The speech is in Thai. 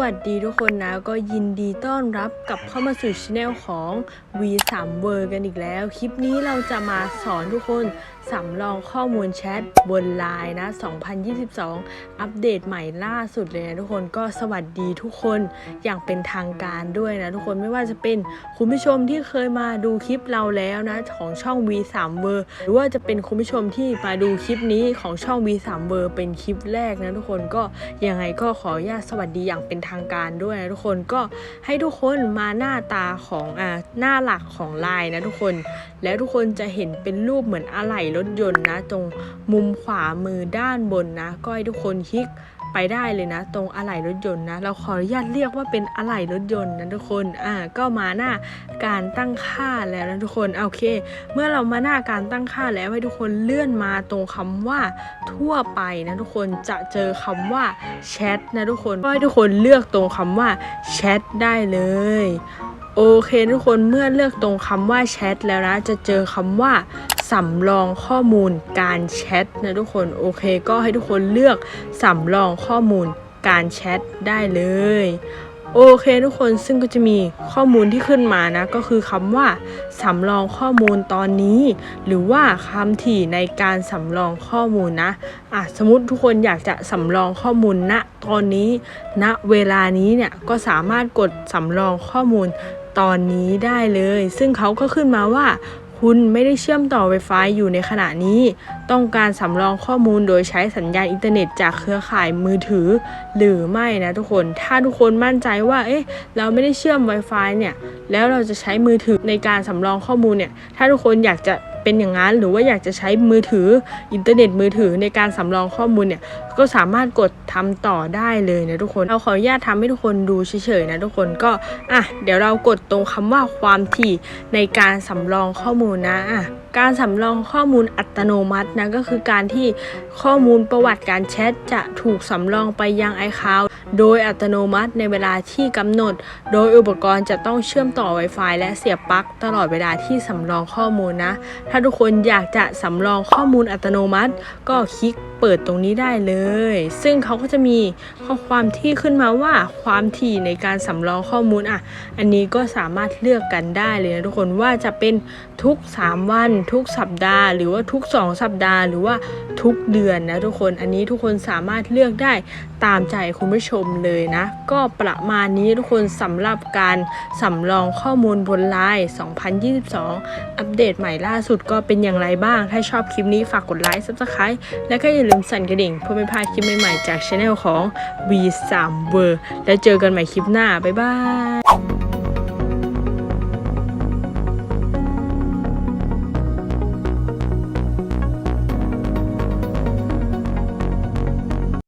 วัสดีทุกคนนะ ก็ยินดีต้อนรับกลับเข้ามาสู่ช anel ของ V3 w o r กันอีกแล้ว คลิปนี้เราจะมาสอนทุกคนสำรองข้อมูลแชทบนไลน์นะ 2022 อัปเดตใหม่ล่าสุดเลยนะทุกคนก็สวัสดีทุกคนอย่างเป็นทางการด้วยนะทุกคนไม่ว่าจะเป็นคุณผู้ชมที่เคยมาดูคลิปเราแล้วนะ ของช่อง V3 w o r หรือว่าจะเป็นคุณผู้ชมที่มาดูคลิปนี้ของช่อง V3 w o r เป็นคลิปแรกนะทุกคนก็ยังไงก็ขออนุญาตสวัสดีอย่างเป็นทางการด้วยนะทุกคนก็ให้ทุกคนมาหน้าตาของอ่าหน้าหลักของไลน์นะทุกคน แล้วทุกคนจะเห็นเป็นรูปเหมือนอะไหล่รถยนต์นะ ตรงมุมขวามือด้านบนนะ ก็ให้ทุกคนคลิกไปได้เลยนะ ตรงอะไหล่รถยนต์นะ เราขออนุญาตเรียกว่าเป็นอะไหล่รถยนต์นะทุกคนอ่าก็มาหน้าการตั้งค่าแล้วนะทุกคนโอเค เมื่อเรามาหน้าการตั้งค่าแล้วให้ทุกคนเลื่อนมาตรงคำว่าทั่วไปนะทุกคนจะเจอคำว่าแชทนะทุกคนก็ให้ทุกคนเลือกตรงคำว่าแชทได้เลย โอเคทุกคนเมื่อเลือกตรงคำว่าแชทแล้วนะ จะเจอคำว่าสำรองข้อมูลการแชทนะทุกคนโอเคก็ให้ทุกคนเลือกสำรองข้อมูลการแชทได้เลยโอเคทุกคนซึ่งก็จะมีข้อมูลที่ขึ้นมานะ ก็คือคำว่าสำรองข้อมูลตอนนี้ หรือว่าคำถี่ในการสำรองข้อมูลนะอะสมมติทุกคนอยากจะสำรองข้อมูลณตอนนี้ณเวลานี้เนี่ยก็สามารถกดสำรองข้อมูล ตอนนี้ได้เลย ซึ่งเขาก็ขึ้นมาว่า คุณไม่ได้เชื่อมต่อ Wi-Fi อยู่ในขณะนี้ ต้องการสำรองข้อมูลโดยใช้สัญญาณอินเทอร์เน็ตจากเครือข่ายมือถือ หรือไม่นะทุกคน ถ้าทุกคนมั่นใจว่า เอ๊ะ เราไม่ได้เชื่อม Wi-Fi เนี่ย แล้วเราจะใช้มือถือในการสำรองข้อมูลเนี่ย ถ้าทุกคนอยากจะ เป็นอย่างนั้น หรือว่าอยากจะใช้มือถืออินเทอร์เน็ตมือถือในการสำรองข้อมูลเนี่ยก็สามารถกดทำต่อได้เลยนะทุกคนเราขออนุญาตทำให้ทุกคนดูเฉยๆนะทุกคนก็อะเดี๋ยวเรากดตรงคำว่าความถี่ในการสำรองข้อมูลนะอะการสำรองข้อมูลอัตโนมัตินะก็คือการที่ข้อมูลประวัติการแชทจะถูกสำรองไปยัง iCloud โดยอัตโนมัติในเวลาที่กำหนด โดยอุปกรณ์จะต้องเชื่อมต่อ Wi-Fi และเสียบปลั๊กตลอดเวลาที่สำรองข้อมูลนะ ถ้าทุกคนอยากจะสำรองข้อมูลอัตโนมัติ ก็คลิกเปิดตรงนี้ได้เลย ซึ่งเขาก็จะมีข้อความที่ขึ้นมาว่าความถี่ในการสำรองข้อมูลอะ อันนี้ก็สามารถเลือกกันได้เลยนะทุกคนว่าจะเป็นทุก 3 วัน ทุกสัปดาห์ หรือว่าทุก 2 สัปดาห์ หรือว่าทุกเดือนนะทุกคน อันนี้ทุกคนสามารถเลือกได้ตามใจคุณผู้ชมเลยนะ ก็ประมาณนี้ทุกคนสำหรับการสำรองข้อมูลบนไลน์ 2022 อัปเดตใหม่ล่าสุดก็เป็นอย่างไรบ้าง ถ้าชอบคลิปนี้ฝากกดไลค์ subscribe และก็อย่าลืมสั่นกระดิ่งเพื่อไม่พลาดคลิปใหม่ๆจากช anel ของ V3 w o r แล้วเจอกันใหม่คลิปหน้า บ๊ายบาย